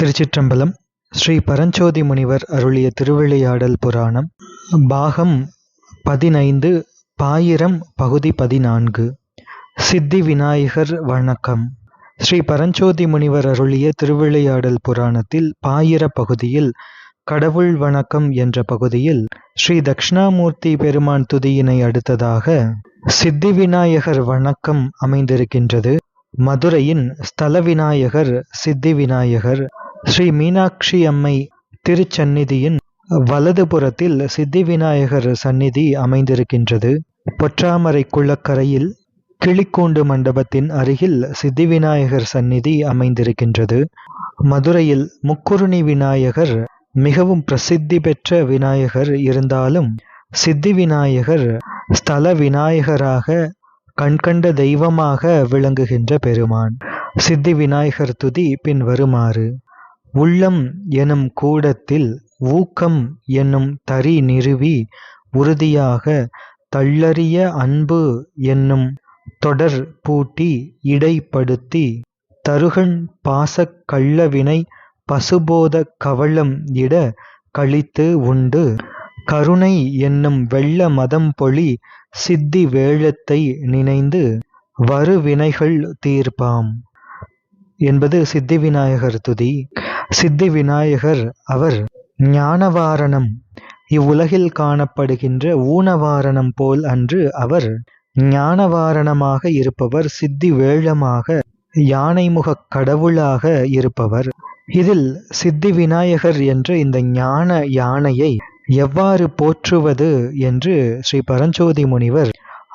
திருச்சிற்றம்பலம் ஸ்ரீ பரஞ்சோதி முனிவர் அருளிய திருவிளையாடல் புராணம் பாகம் பதினைந்து பாயிரம் பகுதி பதினான்கு. சித்தி விநாயகர் வணக்கம். ஸ்ரீ பரஞ்சோதி முனிவர் அருளிய திருவிளையாடல் புராணத்தில் பாயிர பகுதியில் கடவுள் வணக்கம் என்ற பகுதியில் ஸ்ரீ தக்ஷணாமூர்த்தி பெருமான் துதியினை அடுத்ததாக சித்தி விநாயகர் வணக்கம் அமைந்திருக்கின்றது. மதுரையின் ஸ்தல விநாயகர் சித்தி விநாயகர் ஸ்ரீ மீனாட்சி அம்மை திருச்சந்நிதியின் வலதுபுறத்தில் சித்தி விநாயகர் சந்நிதி அமைந்திருக்கின்றது. பொற்றாமரை குளக்கரையில் கிளிக்கூண்டு மண்டபத்தின் அருகில் சித்தி விநாயகர் சந்நிதி அமைந்திருக்கின்றது. மதுரையில் முக்குருணி விநாயகர் மிகவும் பிரசித்தி பெற்ற விநாயகர் இருந்தாலும் சித்தி விநாயகர் ஸ்தல விநாயகராக கண்கண்ட தெய்வமாக விளங்குகின்ற பெருமான். சித்தி விநாயகர் துதி பின் வருமாறு உள்ளம் எனும் கூடத்தில் ஊக்கம் என்னும் தறி நிறுவி உறுதியாக தள்ளறிய அன்பு என்னும் தொடர் பூட்டி இடைப்படுத்தி தருகண் பாசக் கள்ளவினை பசுபோத கவளம் இட கழித்து உண்டு. கருணை என்னும் வெள்ள மதம் பொழி சித்தி வேழத்தை நினைந்து வருவினைகள் தீர்ப்பாம். என்பது சித்தி விநாயகர் துதி. சித்தி விநாயகர் அவர் ஞானவாரணம். இவ்வுலகில் காணப்படுகின்ற ஊனவாரணம் போல் அன்று அவர் ஞானவாரணமாக இருப்பவர் சித்தி வேழமாக யானைமுகக் கடவுளாக இருப்பவர். இதில் சித்தி விநாயகர் என்ற இந்த ஞான யானையை எவ்வாறு போற்றுவது என்று ஸ்ரீ பரஞ்சோதி முனிவர்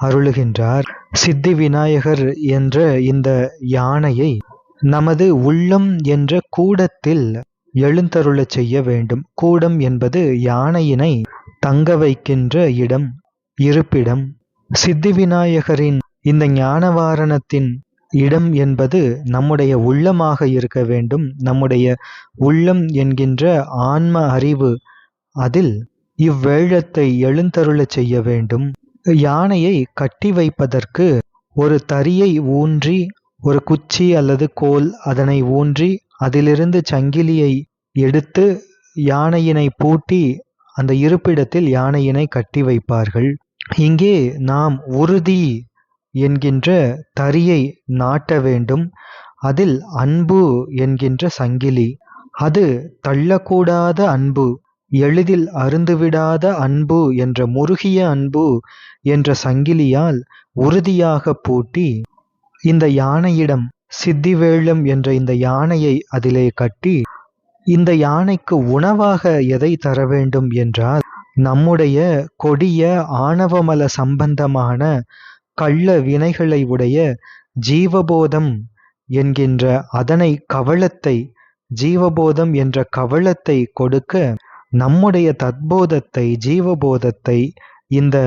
அருளுகின்றார். சித்தி விநாயகர் என்ற இந்த யானையை நமது உள்ளம் என்ற கூடத்தில் எழுந்தருளச் செய்ய வேண்டும். கூடம் என்பது யானையினை தங்க வைக்கின்ற இடம் இருப்பிடம். சித்தி விநாயகரின் இந்த ஞானவாரணத்தின் இடம் என்பது நம்முடைய உள்ளமாக இருக்க வேண்டும். நம்முடைய உள்ளம் என்கின்ற ஆன்ம அறிவு அதில் இவ்வேழத்தை எழுந்தருளச் செய்ய வேண்டும். யானையை கட்டி வைப்பதற்கு ஒரு தறியை ஊன்றி ஒரு குச்சி அல்லது கோல் அதனை ஊன்றி அதிலிருந்து சங்கிலியை எடுத்து யானையினை பூட்டி அந்த இருப்பிடத்தில் யானையினை கட்டி வைப்பார்கள். இங்கே நாம் உறுதி என்கின்ற தறியை நாட்ட வேண்டும். அதில் அன்பு என்கின்ற சங்கிலி. அது தள்ளக்கூடாத அன்பு எளிதில் அருந்துவிடாத அன்பு என்ற முருகிய அன்பு என்ற சங்கிலியால் உறுதியாக பூட்டி இந்த யானையிடம் சித்திவேழம் என்ற இந்த யானையை அதிலே கட்டி இந்த யானைக்கு உணவாக எதை தர வேண்டும் என்றால் நம்முடைய கொடிய ஆணவமல சம்பந்தமான கள்ள வினைகளை உடைய ஜீவபோதம் என்கின்ற அதனை கவளத்தை ஜீவபோதம் என்ற கவளத்தை கொடுக்க நம்முடைய தத்போதத்தை ஜீவபோதத்தை இந்த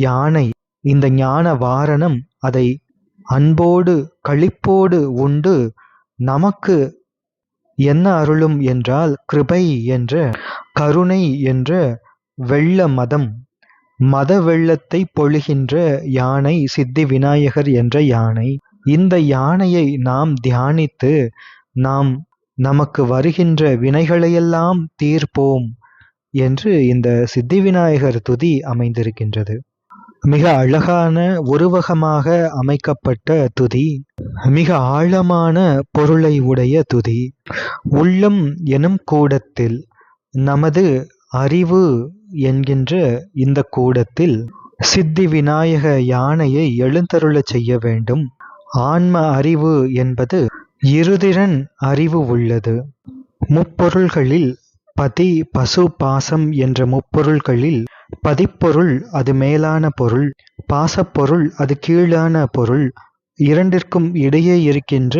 யானை இந்த ஞான வாரணம் அதை அன்போடு களிப்போடு உண்டு. நமக்கு என்ன அருளும் என்றால் கிருபை என்ற கருணை என்ற வெள்ள மதம். மத வெள்ளத்தை பொழிகின்ற யானை சித்தி விநாயகர் என்ற யானை. இந்த யானையை நாம் தியானித்து நாம் நமக்கு வருகின்ற வினைகளையெல்லாம் தீர்ப்போம் என்று இந்த சித்தி விநாயகர் துதி அமைந்திருக்கின்றது. மிக அழகான உருவகமாக அமைக்கப்பட்ட துதி மிக ஆழமான பொருளை உடைய துதி. உள்ளம் எனும் கூடத்தில் நமது அறிவு என்கின்ற இந்த கூடத்தில் சித்தி விநாயக யானையை எழுந்தருளச் செய்ய வேண்டும். ஆன்ம அறிவு என்பது இருதிறன் அறிவு உள்ளது. முப்பொருள்களில் பதி பசு பாசம் என்ற முப்பொருள்களில் பதிப்பொருள் அது மேலான பொருள் பாசப்பொருள் அது கீழான பொருள் இரண்டிற்கும் இடையே இருக்கின்ற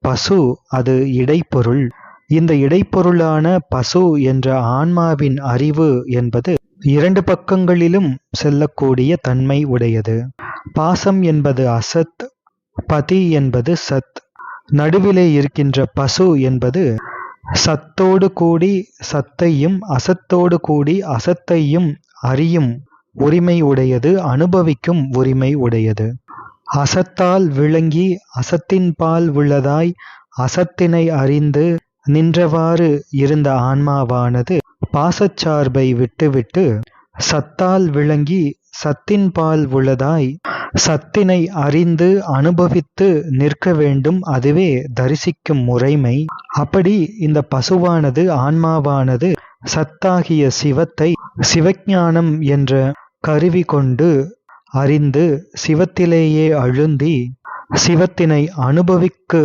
பசு அது இடைப்பொருள். இந்த இடைப்பொருளான பசு என்ற ஆன்மாவின் அறிவு என்பது இரண்டு பக்கங்களிலும் செல்லக்கூடிய தன்மை உடையது. பாசம் என்பது அசத் பதி என்பது சத். நடுவிலே இருக்கின்ற பசு என்பது சத்தோடு கூடி சத்தையும் அசத்தோடு கூடி அசத்தையும் அறியும் உரிமை உடையது அனுபவிக்கும் உரிமை உடையது. அசத்தால் விளங்கி அசத்தின்பால் உள்ளதாய் அசத்தினை அறிந்து நின்றவாறு இருந்த ஆன்மாவானது பாசச்சார்பை விட்டுவிட்டு சத்தால் விளங்கி சத்தின்பால் உள்ளதாய் சத்தினை அறிந்து அனுபவித்து நிற்க வேண்டும் அதுவே தரிசிக்கும் முறைமை அப்படி இந்த பசுவானது ஆன்மாவானது சத்தாகிய சிவத்தை சிவஞானம் என்ற கருவி கொண்டு அறிந்து சிவத்திலேயே அழுந்தி சிவத்தினை அனுபவிக்கு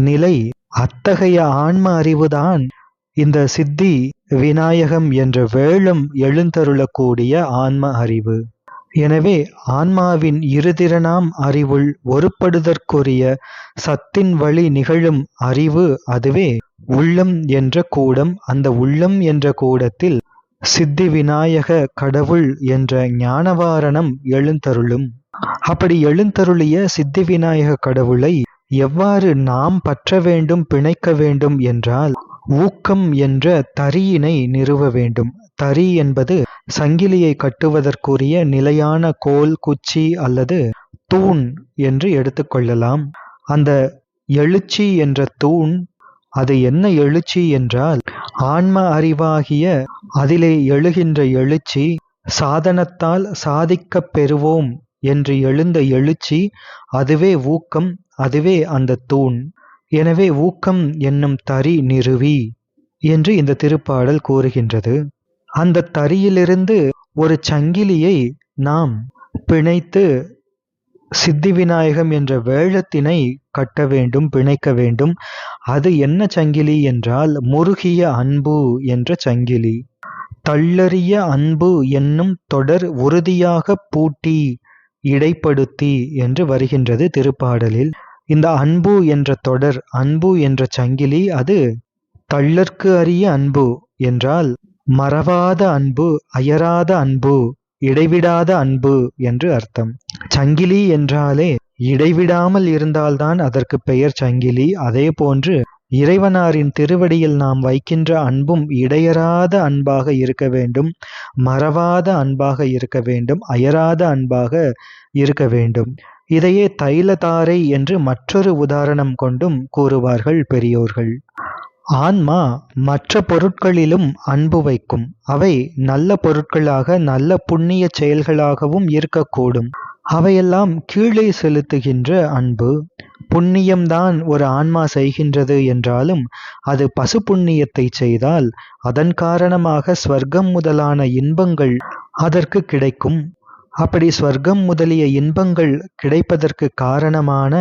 நிலை அத்தகைய ஆன்ம அறிவுதான் இந்த சித்தி விநாயகம் என்ற வேளம் எழுந்தருளக்கூடிய ஆன்ம அறிவு. எனவே ஆன்மாவின் இருதிறனாம் அறிவுள் ஒருப்படுதற்குரிய சத்தின் வழி நிகழும் அறிவு அதுவே உள்ளம் என்ற கூடம். அந்த உள்ளம் என்ற கூடத்தில் சித்தி விநாயக கடவுள் என்ற ஞானவாரணம் எழுந்தருளும். அப்படி எழுந்தருளிய சித்தி விநாயக கடவுளை எவ்வாறு நாம் பற்ற வேண்டும் பிணைக்க வேண்டும் என்றால் ஊக்கம் என்ற தரியினை நிறுவ வேண்டும். தறி என்பது சங்கிலியை கட்டுவதற்குரிய நிலையான கோல் குச்சி அல்லது தூண் என்று எடுத்துக்கொள்ளலாம் அந்த எழுச்சி என்ற தூண் அது என்ன எழுச்சி என்றால் ஆன்ம அறிவாகிய அதிலே எழுகின்ற எழுச்சி சாதனத்தால் சாதிக்கப் பெறுவோம் என்று எழுந்த எழுச்சி அதுவே ஊக்கம் அதுவே அந்த தூண். எனவே ஊக்கம் என்னும் தறி நிறுவி என்று இந்த திருப்பாடல் கூறுகின்றது. அந்த தறியிலிருந்து ஒரு சங்கிலியை நாம் பிணைத்து சித்தி விநாயகம் என்ற வேழத்தினை கட்ட வேண்டும் பிணைக்க வேண்டும். அது என்ன சங்கிலி என்றால் முருகிய அன்பு என்ற சங்கிலி. தள்ளறிய அன்பு என்னும் தொடர் உறுதியாக பூட்டி இடைப்படுத்தி என்று வருகின்றது திருப்பாடலில். இந்த அன்பு என்ற தொடர் அன்பு என்ற சங்கிலி அது தள்ளற்கு அறிய அன்பு என்றால் மறவாத அன்பு அயராத அன்பு இடைவிடாத அன்பு என்று அர்த்தம். சங்கிலி என்றாலே இடைவிடாமல் இருந்தால்தான் அதற்கு பெயர் சங்கிலி. அதே போன்று இறைவனாரின் திருவடியில் நாம் வைக்கின்ற அன்பும் இடையறாத அன்பாக இருக்க வேண்டும் மறவாத அன்பாக இருக்க வேண்டும் அயராத அன்பாக இருக்க வேண்டும். இதையே தைலதாரை என்று மற்றொரு உதாரணம் கொண்டும் கூறுவார்கள் பெரியோர்கள். ஆன்மா மற்ற பொருட்களிலும் அன்பு வைக்கும். அவை நல்ல பொருட்களாக நல்ல புண்ணிய செயல்களாகவும் இருக்கக்கூடும். அவையெல்லாம் கீழே செலுத்துகின்ற அன்பு. புண்ணியம்தான் ஒரு ஆன்மா செய்கின்றது என்றாலும் அது பசு புண்ணியத்தை செய்தால் அதன் காரணமாக ஸ்வர்க்கம் முதலான இன்பங்கள் அதற்கு கிடைக்கும். அப்படி ஸ்வர்க்கம் முதலிய இன்பங்கள் கிடைப்பதற்கு காரணமான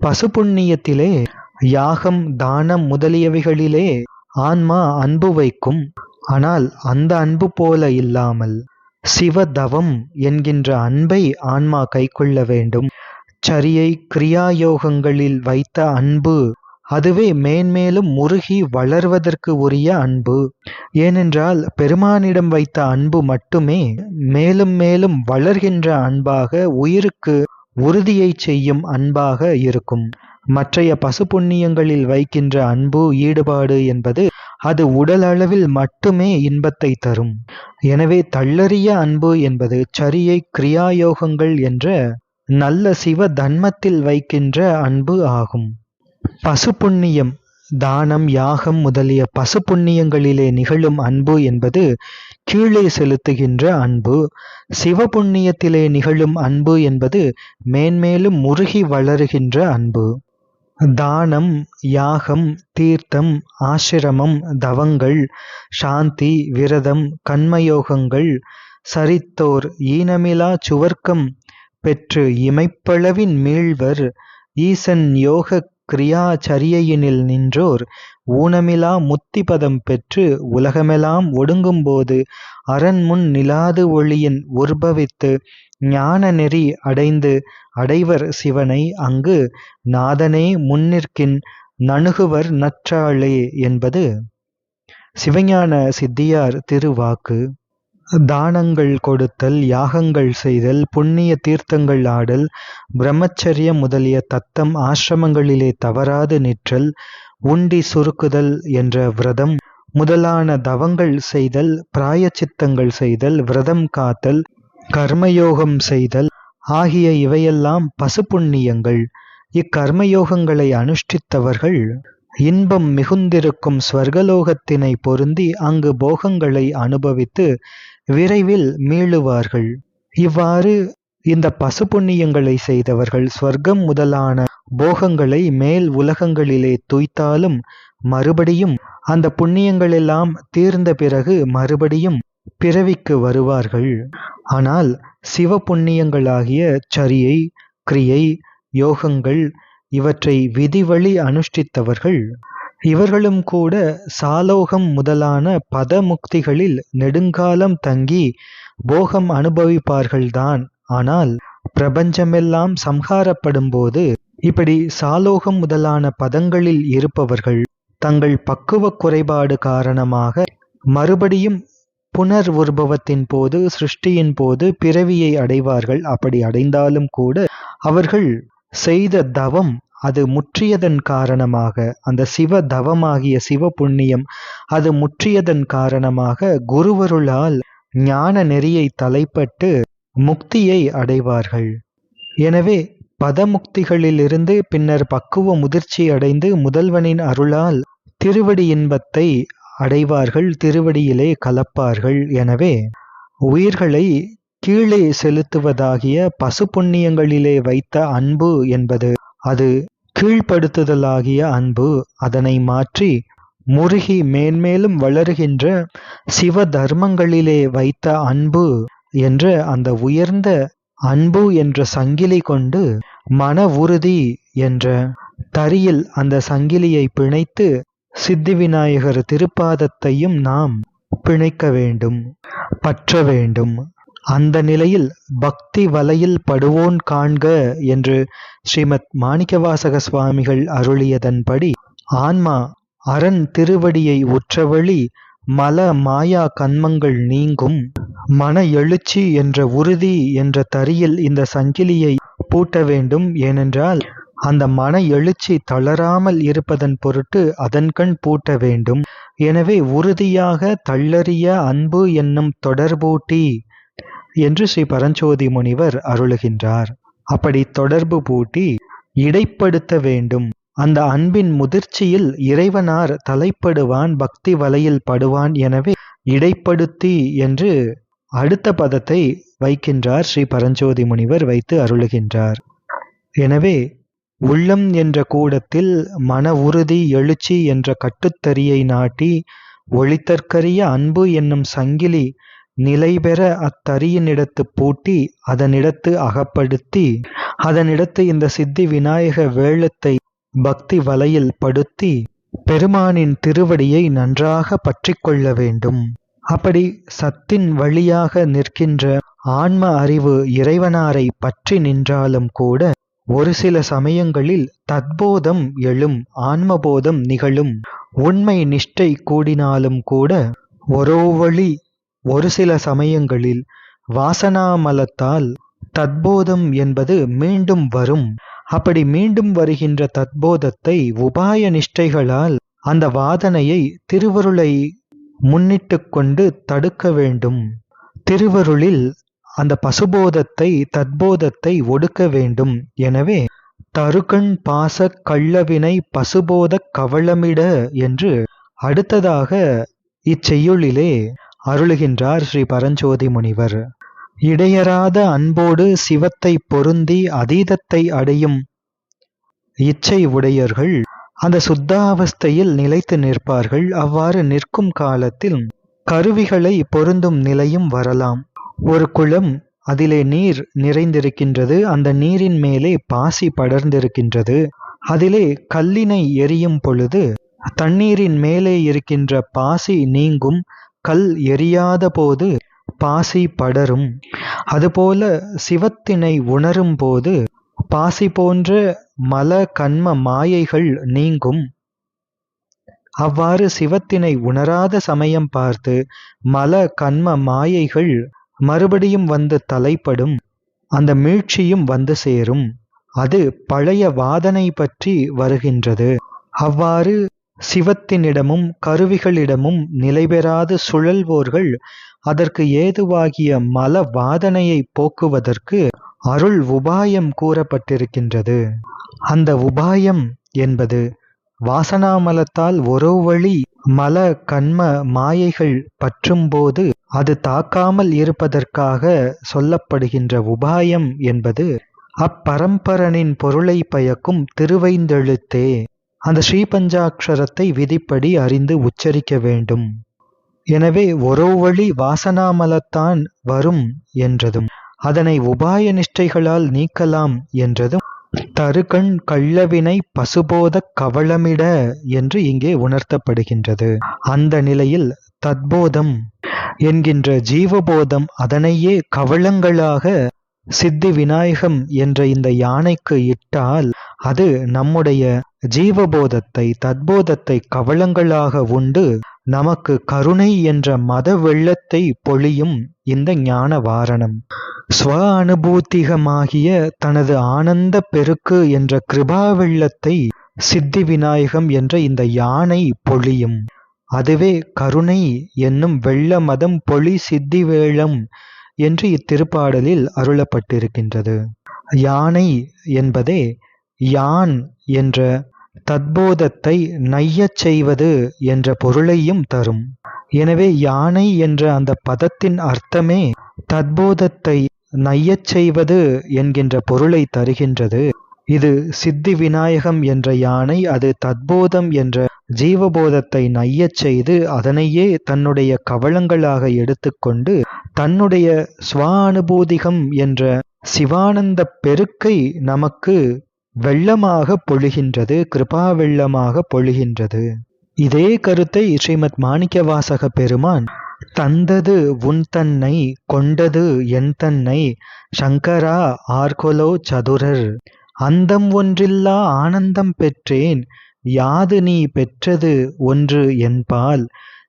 பசு புண்ணியத்திலே யாகம் தானம் முதலியவைகளிலே ஆன்மா அன்பு வைக்கும். ஆனால் அந்த அன்பு போல இல்லாமல் சிவதவம் என்கின்ற அன்பை ஆன்மா கைக்கொள்ள வேண்டும். சரியை கிரியாயோகங்களில் வைத்த அன்பு அதுவே மேன்மேலும் முருகி வளர்வதற்கு உரிய அன்பு. ஏனென்றால் பெருமானிடம் வைத்த அன்பு மட்டுமே மேலும் மேலும் வளர்கின்ற அன்பாக உயிருக்கு உறுதியை செய்யும் அன்பாக இருக்கும். மற்றைய பசு புண்ணியங்களில் வைக்கின்ற அன்பு ஈடுபாடு என்பது அது உடல் அளவில் மட்டுமே இன்பத்தை தரும். எனவே தள்ளறிய அன்பு என்பது சரியை கிரியாயோகங்கள் என்ற நல்ல சிவ தன்மத்தில் வைக்கின்ற அன்பு ஆகும். பசு புண்ணியம் தானம் யாகம் முதலிய பசு புண்ணியங்களிலே நிகழும் அன்பு என்பது கீழே செலுத்துகின்ற அன்பு சிவ புண்ணியத்திலே நிகழும் அன்பு என்பது மேன்மேலும் முருகி வளருகின்ற அன்பு. தானம் யாகம் தீர்த்தம் ஆசிரமம் தவங்கள் சாந்தி விரதம் கண்மயோகங்கள் சரித்தோர் ஈனமிலா சுவர்க்கம் பெற்று இமைப்பளவின் மீள்வர் ஈசன் யோக கிரியாச்சரியையினில் நின்றோர் ஊனமிலா முத்திபதம் பெற்று உலகமெல்லாம் ஒடுங்கும்போது அரண்முன் நிலாது ஒளியின் உற்பவித்து ஞான நெறி அடைந்து அடைவர் சிவனை அங்கு நாதனே முன்னிற்கின் நணுகுவர் நற்றாளே என்பது சிவஞான சித்தியார் திருவாக்கு. தானங்கள் கொடுத்தல் யாகங்கள் செய்தல் புண்ணிய தீர்த்தங்கள் ஆடல் பிரம்மச்சரியம் முதலிய தத்தம் ஆசிரமங்களிலே தவறாது நிற்றல் உண்டி சுருக்குதல் என்ற விரதம் முதலான தவங்கள் செய்தல் பிராயச்சித்தங்கள் செய்தல் விரதம் காத்தல் கர்மயோகம் செய்தல் ஆகிய இவையெல்லாம் பசு புண்ணியங்கள் இக்கர்மயோகங்களை அனுஷ்டித்தவர்கள் இன்பம் மிகுந்திருக்கும் ஸ்வர்கலோகத்தினை பொருந்தி அங்கு போகங்களை அனுபவித்து விரைவில் மீளுவார்கள். இவ்வாறு இந்த பசு புண்ணியங்களை செய்தவர்கள் ஸ்வர்க்கம் முதலான போகங்களை மேல் உலகங்களிலே துய்த்தாலும் மறுபடியும் அந்த புண்ணியங்களெல்லாம் தீர்ந்த பிறகு மறுபடியும் பிறவிக்கு வருவார்கள். ஆனால் சிவ புண்ணியங்களாகிய சரியை கிரியை யோகங்கள் இவற்றை விதிவழி அனுஷ்டித்தவர்கள். இவர்களும் கூட சாலோகம் முதலான பதமுக்திகளில் நெடுங்காலம் தங்கி போகம் அனுபவிப்பார்கள்தான். ஆனால் பிரபஞ்சமெல்லாம் சம்ஹாரப்படும்போது இப்படி சாலோகம் முதலான பதங்களில் இருப்பவர்கள் தங்கள் பக்குவ குறைபாடு காரணமாக மறுபடியும் புனர் உருபவத்தின் போது சிருஷ்டியின் போது பிறவியை அடைவார்கள். அப்படி அடைந்தாலும் கூட அவர்கள் செய்த தவம் அது முற்றியதன் காரணமாக அந்த சிவ தவமாகிய சிவ புண்ணியம் அது முற்றியதன் காரணமாக குருவருளால் ஞான நெறியை தலைப்பட்டு முக்தியை அடைவார்கள். எனவே பதமுக்திகளிலிருந்து பின்னர் பக்குவ முதிர்ச்சி அடைந்து முதல்வனின் அருளால் திருவடி இன்பத்தை அடைவார்கள் திருவடியிலே கலப்பார்கள். எனவே உயிர்களை கீழே செலுத்துவதாகிய பசு புண்ணியங்களிலே வைத்த அன்பு என்பது அது கீழ்ப்படுத்துதலாகிய அன்பு. அதனை மாற்றி முருகி மேன்மேலும் வளருகின்ற சிவ தர்மங்களிலே வைத்த அன்பு என்ற அந்த உயர்ந்த அன்பு என்ற சங்கிலி கொண்டு மன உறுதி என்ற தரியில் அந்த சங்கிலியை பிணைத்து சித்தி விநாயகர் திருப்பாதத்தையும் நாம் பிணைக்க வேண்டும் பற்ற வேண்டும். அந்த நிலையில் பக்தி வலையில் படுவோன் காண்க என்று ஸ்ரீமத் மாணிக்கவாசக சுவாமிகள் அருளியதன்படி ஆன்மா அரண் திருவடியை உற்றவழி மல மாயா கன்மங்கள் நீங்கும். மன எழுச்சி என்ற உறுதி என்ற தரியில் இந்த சங்கிலியை பூட்ட வேண்டும். ஏனென்றால் அந்த மன எழுச்சி தளராமல் இருப்பதன் பொருட்டு அதன்கண் பூட்ட வேண்டும். எனவே உறுதியாக தள்ளறிய அன்பு என்னும் தொடர்பூட்டி என்று ஸ்ரீ பரஞ்சோதி முனிவர் அருளுகின்றார். அப்படி தொடர்பு பூட்டி இடைப்படுத்த வேண்டும். அந்த அன்பின் முதிர்ச்சியில் இறைவனார் தலைப்படுவான் பக்தி வலையில் படுவான் எனவே இடைப்படுத்தி என்று அடுத்த பதத்தை வைக்கின்றார் ஸ்ரீ பரஞ்சோதி முனிவர் வைத்து அருளுகின்றார். எனவே உள்ளம் என்ற கூடத்தில் மன உறுதி எழுச்சி என்ற கட்டுத்தறியை நாட்டி ஒளித்தற்கரிய அன்பு என்னும் சங்கிலி நிலைபெற அத்தறியினிடத்து பூட்டி அதனிடத்து அகப்படுத்தி அதனிடத்து இந்த சித்தி விநாயக வேளத்தை பக்தி வலையில் படுத்தி பெருமானின் திருவடியை நன்றாக பற்றி கொள்ள வேண்டும். அப்படி சத்தின் வழியாக நிற்கின்ற ஆன்ம அறிவு இறைவனாரை பற்றி நின்றாலும் கூட ஒரு சில சமயங்களில் தத்போதம் எழும் ஆன்மபோதம் நிகழும். உண்மை நிஷ்டை கூடினாலும் கூட ஒரோ வழி ஒரு சில சமயங்களில் வாசனாமலத்தால் தத்போதம் என்பது மீண்டும் வரும். அப்படி மீண்டும் வருகின்ற தத்போதத்தை உபாய நிஷ்டைகளால் அந்த வாதனையை திருவருளை முன்னிட்டு கொண்டு தடுக்க வேண்டும். திருவருளில் அந்த பசுபோதத்தை தத்போதத்தை ஒடுக்க வேண்டும். எனவே தருகண் பாச கள்ளவினை பசுபோத கவளமிட என்று அடுத்ததாக இச்செய்யுளிலே அருளுகின்றார் ஸ்ரீ பரஞ்சோதி முனிவர் இடையராத அன்போடு சிவத்தை பொருந்தி அதீதத்தை அடையும் இச்சை உடையர்கள் அந்த சுத்தாவஸ்தையில் நிலைத்து நிற்பார்கள். அவ்வாறு நிற்கும் காலத்தில் கருவிகளை பொருந்தும் நிலையும் வரலாம். ஒரு குளம் அதிலே நீர் நிறைந்திருக்கின்றது. அந்த நீரின் மேலே பாசி படர்ந்திருக்கின்றது. அதிலே கல்லினை எரியும் பொழுது தண்ணீரின் மேலே இருக்கின்ற பாசி நீங்கும். கல் எரியாத போது பாசி படரும். அதுபோல சிவத்தினை உணரும் போது பாசி போன்ற மல கண்ம மாயைகள் நீங்கும். அவ்வாறு சிவத்தினை உணராத சமயம் பார்த்து மல கண்ம மாயைகள் மறுபடியும் வந்து தலைப்படும் அந்த மீழ்ச்சியும் வந்து சேரும். அது பழைய வாதனை பற்றி வருகின்றது. அவ்வாறு சிவத்தினிடமும் கருவிகளிடமும் நிலைபெறாது சுழல்வோர்கள் அதற்கு ஏதுவாகிய மல வாதனையை போக்குவதற்கு அருள் உபாயம் கூறப்பட்டிருக்கின்றது. அந்த உபாயம் என்பது வாசனாமலத்தால் ஒரு வழி மல கண்ம மாயைகள் பற்றும்போது அது தாக்காமல் இருப்பதற்காக சொல்லப்படுகின்ற உபாயம் என்பது அப்பரம்பரனின் பொருளை பயக்கும் திருவைந்தெழுத்தே. அந்த ஸ்ரீபஞ்சாட்சரத்தை விதிப்படி அறிந்து உச்சரிக்க வேண்டும். எனவே ஒரு வழி வாசனாமலத்தான் வரும் என்றதும் அதனை உபாய நிஷ்டைகளால் நீக்கலாம் என்றதும் தருகண் கள்ளவினை பசுபோத கவளமிட என்று இங்கே உணர்த்தப்படுகின்றது. அந்த நிலையில் தத்போதம் என்கின்ற ஜீவபோதம் அதனையே கவளங்களாக சித்தி விநாயகம் என்ற இந்த யானைக்கு இட்டால் அது நம்முடைய ஜீவபோதத்தை தத்போதத்தை கவளங்களாக உண்டு. நமக்கு கருணை என்ற மத வெள்ளத்தை பொழியும் இந்த ஞான வாரணம் ஸ்வ அனுபூத்திகமாகிய தனது ஆனந்த பெருக்கு என்ற கிருபா வெள்ளத்தை சித்தி விநாயகம் என்ற இந்த யானை பொழியும். அதுவே கருணை என்னும் வெள்ள மதம் பொழி சித்தி வேளம் என்று இத்திருப்பாடலில் அருளப்பட்டிருக்கின்றது. யானை என்பதே யான் என்ற தத்போதத்தை நையச் செய்வது என்ற பொருளையும் தரும். எனவே யானை என்ற அந்த பதத்தின் அர்த்தமே தத்போதத்தை நையச் செய்வது என்கின்ற பொருளை தருகின்றது. இது சித்தி விநாயகம் என்ற யானை அது தத்போதம் என்ற ஜீவபோதத்தை நையச் செய்து அதனையே தன்னுடைய கவளங்களாக எடுத்துக்கொண்டு தன்னுடைய சுவானுபூதிகம் என்ற சிவானந்த பெருக்கை நமக்கு வெள்ளமாக பொழிகின்றது கிருபா வெள்ளமாக பொழிகின்றது. இதே கருத்தை ஸ்ரீமத் மாணிக்கவாசக பெருமான் தந்தது உன் தன்னை கொண்டது என் தன்னை சங்கரா ஆர்கொலோ சதுரர். அந்தம் ஒன்றில்லா ஆனந்தம் பெற்றேன் யாது நீ பெற்றது ஒன்று என்பால்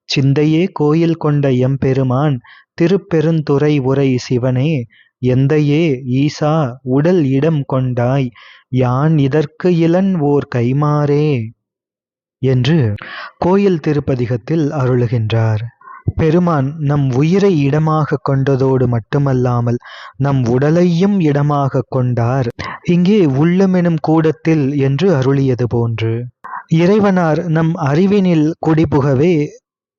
சிந்தையே கோயில் கொண்ட எம்பெருமான் திருப்பெருந்துறை உரை சிவனே எந்தையே ஈசா உடல் இடம் கொண்டாய் யான் இதற்கு இளன் ஓர் கைமாறே என்று கோயில் திருப்பதிகத்தில் அருளுகின்றார். பெருமான் நம் உயிரை இடமாக கொண்டதோடு மட்டுமல்லாமல் நம் உடலையும் இடமாக கொண்டார். இங்கே உள்ளமெனும் கூடத்தில் என்று அருளியது போன்று. இறைவனார் நம் அறிவினில் குடிபுகவே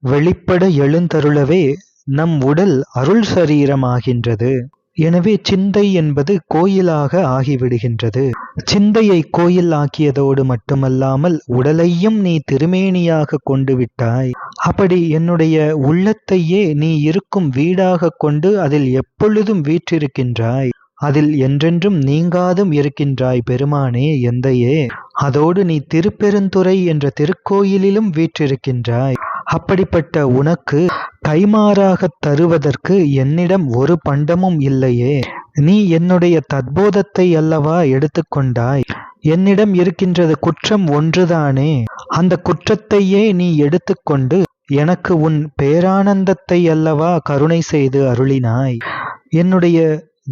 வெளிப்பட எழுந்தருளவே நம் உடல் அருள் சரீரமாகின்றது எனவே சிந்தை என்பது கோயிலாக ஆகிவிடுகின்றது. சிந்தையை கோயில் ஆக்கியதோடு மட்டுமல்லாமல் உடலையும் நீ திருமேனியாக கொண்டு விட்டாய். அப்படி என்னுடைய உள்ளத்தையே நீ இருக்கும் வீடாக கொண்டு அதில் எப்பொழுதும் வீற்றிருக்கின்றாய். அதில் என்றென்றும் நீங்காதும் இருக்கின்றாய் பெருமானே எந்தையே. அதோடு நீ திருப்பெருந்துறை என்ற திருக்கோயிலிலும் வீற்றிருக்கின்றாய். அப்படிப்பட்ட உனக்கு கைமாறாகத் தருவதற்கு என்னிடம் ஒரு பண்டமும் இல்லையே. நீ என்னுடைய தத்போதத்தை அல்லவா எடுத்துக்கொண்டாய்? என்னிடம் இருக்கின்றது குற்றம் ஒன்றுதானே? அந்த குற்றத்தையே நீ எடுத்துக்கொண்டு எனக்கு உன் பேரானந்தத்தை அல்லவா கருணை செய்து அருளினாய். என்னுடைய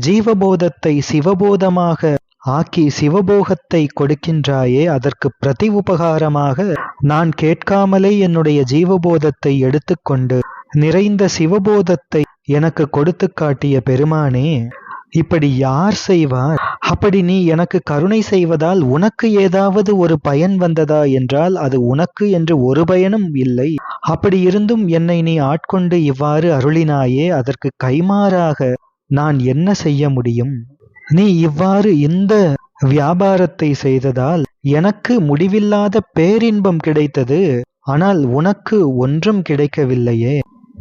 ஜீவபோதத்தை சிவபோதமாக ஆக்கி சிவபோகத்தை கொடுக்கின்றாயே அதற்கு பிரதி உபகாரமாக நான் கேட்காமலே என்னுடைய ஜீவபோதத்தை எடுத்துக்கொண்டு நிறைந்த சிவபோதத்தை எனக்கு கொடுத்து காட்டிய பெருமானே இப்படி யார் செய்வார்? அப்படி நீ எனக்கு கருணை செய்வதால் உனக்கு ஏதாவது ஒரு பயன் வந்ததா என்றால் அது உனக்கு என்று ஒரு பயனும் இல்லை. அப்படி இருந்தும் என்னை நீ ஆட்கொண்டு இவ்வாறு அருளினாயே அதற்கு கைமாறாக நான் என்ன செய்ய முடியும்? நீ இவ்வாறு இந்த வியாபாரத்தை செய்ததால் எனக்கு முடிவில்லாத பேரின்பம் கிடைத்தது ஆனால் உனக்கு ஒன்றும் கிடைக்கவில்லையே.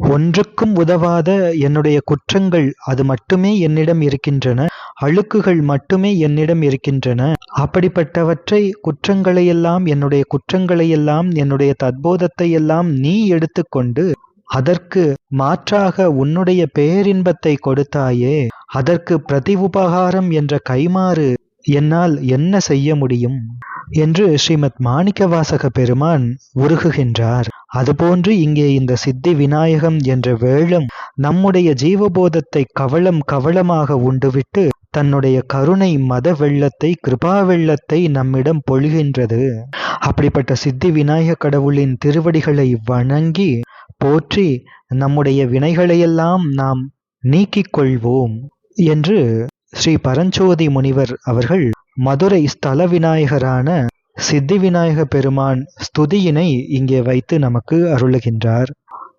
ஒன்றுக்கும் உதவாத என்னுடைய குற்றங்கள் அது மட்டுமே என்னிடம் இருக்கின்றன அழுக்குகள் மட்டுமே என்னிடம் இருக்கின்றன. அப்படிப்பட்டவற்றை குற்றங்களையெல்லாம் என்னுடைய குற்றங்களையெல்லாம் என்னுடைய தத்போதத்தை எல்லாம் நீ எடுத்துக்கொண்டு அதற்கு மாற்றாக உன்னுடைய பேரின்பத்தை கொடுத்தாயே. அதற்கு பிரதி உபகாரம் என்ற கைமாறு என்னால் என்ன செய்ய முடியும்? என்று ஸ்ரீமத் மாணிக்கவாசக பெருமான் உருகுகின்றார். அதுபோன்று இங்கே இந்த சித்தி விநாயகம் என்ற வேளம் நம்முடைய ஜீவபோதத்தை கவளம் கவளமாக உண்டுவிட்டு தன்னுடைய கருணை மத வெள்ளத்தை கிருபா வெள்ளத்தை நம்மிடம் பொழிகின்றது. அப்படிப்பட்ட சித்தி விநாயக கடவுளின் திருவடிகளை வணங்கி போற்றி நம்முடைய வினைகளையெல்லாம் நாம் நீக்கிக் கொள்வோம். என்று ஸ்ரீ பரஞ்சோதி முனிவர் அவர்கள் மதுரை ஸ்தல விநாயகரான சித்தி விநாயக பெருமான் ஸ்துதியினை இங்கே வைத்து நமக்கு அருளுகின்றார்.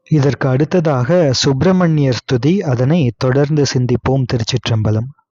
இதற்கு அடுத்ததாக சுப்பிரமணியர் ஸ்துதி அதனை தொடர்ந்து சிந்திப்போம் திருச்சிற்றம்பலம்.